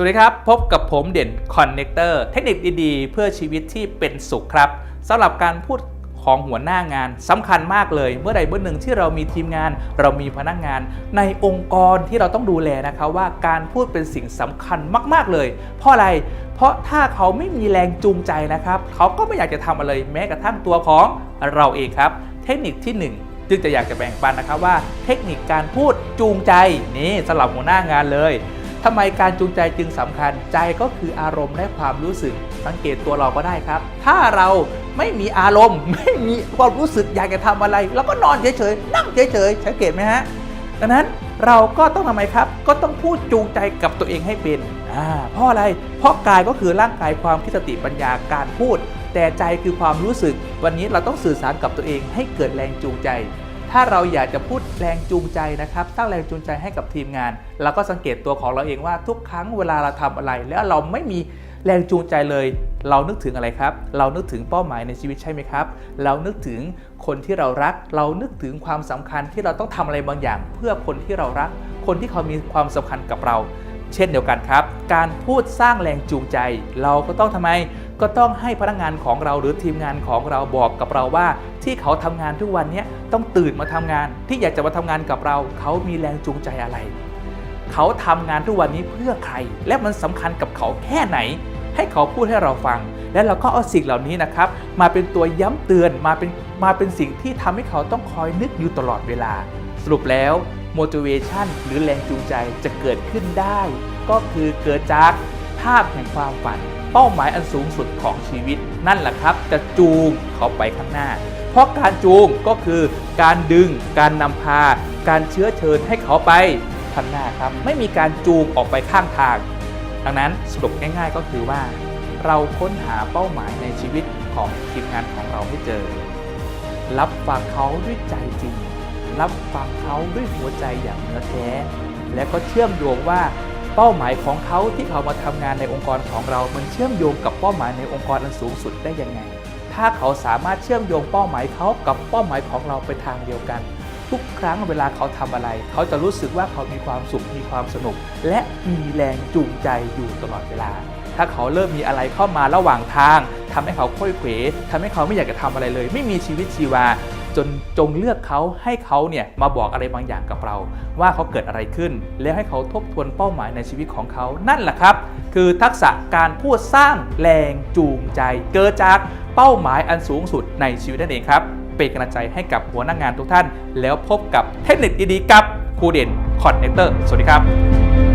สวัสดีครับ พบกับผมเด่นคอนเนคเตอร์เทคนิคดีๆ เพื่อชีวิตที่เป็นสุขครับสำหรับการพูดของหัวหน้างานสำคัญมากเลยเมื่อใดเมื่อหนึ่งที่เรามีทีมงาน เรามีพนักงาน ในองค์กรที่เราต้องดูแลนะคะว่าการพูดเป็นสิ่งสำคัญมาก ๆเลย เพราะอะไรเพราะถ้าเขาไม่มีแรงจูงใจนะครับเขาก็ไม่อยากจะทำอะไรแม้กระทั่งตัวของเราเองครับ เทคนิคที่หนึ่งจึงจะอยากจะแบ่งปันนะครับว่าเทคนิคการพูดจูงใจนี่สำหรับหัวหน้างานเลย ทำไมการจูงใจจึงสำคัญ ใจก็คืออารมณ์และความรู้สึก สังเกตตัวเราก็ได้ครับ ถ้าเราไม่มีอารมณ์ ไม่มีความรู้สึกอยากจะทำอะไรเราก็นอนเฉยๆนั่งเฉยๆสังเกตไหมฮะดังนั้นเราก็ต้องทำไมครับ ก็ต้องพูดจูงใจกับตัวเองให้เป็นอ่าเพราะอะไร เพราะกายก็คือร่างกายความคิดสติปัญญาการพูด แต่ใจคือความรู้สึก วันนี้เราต้องสื่อสารกับตัวเองให้เกิดแรงจูงใจ ถ้าเราอยากจะพูดแรงจูงใจนะครับสร้างแรงจูงใจให้กับทีมงาน เราก็สังเกตตัวของเราเองว่าทุกครั้งเวลาเราทำอะไร แล้วเราไม่มีแรงจูงใจเลย เรานึกถึงอะไรครับ เรานึกถึงเป้าหมายในชีวิตใช่ไหมครับ เรานึกถึงคนที่เรารัก เรานึกถึงความสำคัญที่เราต้องทำอะไรบางอย่าง เพื่อคนที่เรารัก คนที่เขามีความสำคัญกับเรา เช่นเดียวกันครับ การพูดสร้างแรงจูงใจ เราก็ต้องทำไม ก็ต้องให้พนักงานของเราหรือทีมงานของเราบอกกับเราว่า ที่เขาทำงานทุกวันนี้ต้องตื่นมาทำงาน ที่อยากจะมาทำงานกับเรา เขามีแรงจูงใจอะไร เขาทำงานทุกวันนี้เพื่อใคร และมันสำคัญกับเขาแค่ไหน ให้เขาพูดให้เราฟัง และเราก็เอาสิ่งเหล่านี้นะครับ มาเป็นตัวย้ำเตือนมาเป็นมาเป็นสิ่งที่ทำให้เขาต้องคอยนึกอยู่ตลอดเวลา สรุปแล้ว motivation หรือแรงจูงใจจะเกิดขึ้นได้ ก็คือเกิดจากภาพแห่งความฝัน เป้าหมายอันสูงสุดของชีวิตนั่นแหละครับ จะจูงเขาไปข้างหน้า เพราะการจูงก็คือการดึง การนำพา การเชื้อเชิญให้เขาไปข้างหน้าครับ ไม่มีการจูงออกไปข้างทาง ดังนั้นสรุปง่ายๆก็คือว่า เราค้นหาเป้าหมายในชีวิตของทีมงานของเราให้เจอ รับฟังเขาด้วยใจจริง รับฟังเขาด้วยหัวใจอย่างเนื้อแท้และก็เชื่อมโยงว่า เป้าหมายของเขาที่เขามาทำงานในองค์กรของเรา มันเชื่อมโยงกับเป้าหมายในองค์กรอันสูงสุดได้ยังไง ถ้าเขาสามารถเชื่อมโยงเป้าหมายเขากับเป้าหมายของเราไปทางเดียวกัน ทุกครั้งเวลาเขาทำอะไร เขาจะรู้สึกว่าเขามีความสุขมีความสนุก และมีแรงจูงใจอยู่ตลอดเวลา ถ้าเขาเริ่มมีอะไรเข้ามาระหว่างทางทำให้เขาค่อยเขวทำให้เขาไม่อยากจะทำอะไรเลย ไม่มีชีวิตชีวา จนจงเลือกเขาให้เขาเนี่ยมาบอกอะไรบางอย่างกับเรา ว่าเขาเกิดอะไรขึ้น แล้วให้เขาทบทวนเป้าหมายในชีวิตของเขานั่นแหละครับ คือทักษะการพูดสร้างแรงจูงใจ เกิดจากเป้าหมายอันสูงสุดในชีวิตนั่นเองครับ เป็นกำลังใจให้กับหัวหน้างงานทุกท่าน แล้วพบกับเทคนิคดีๆกับครูเด่นคอนเนคเตอร์สวัสดีครับ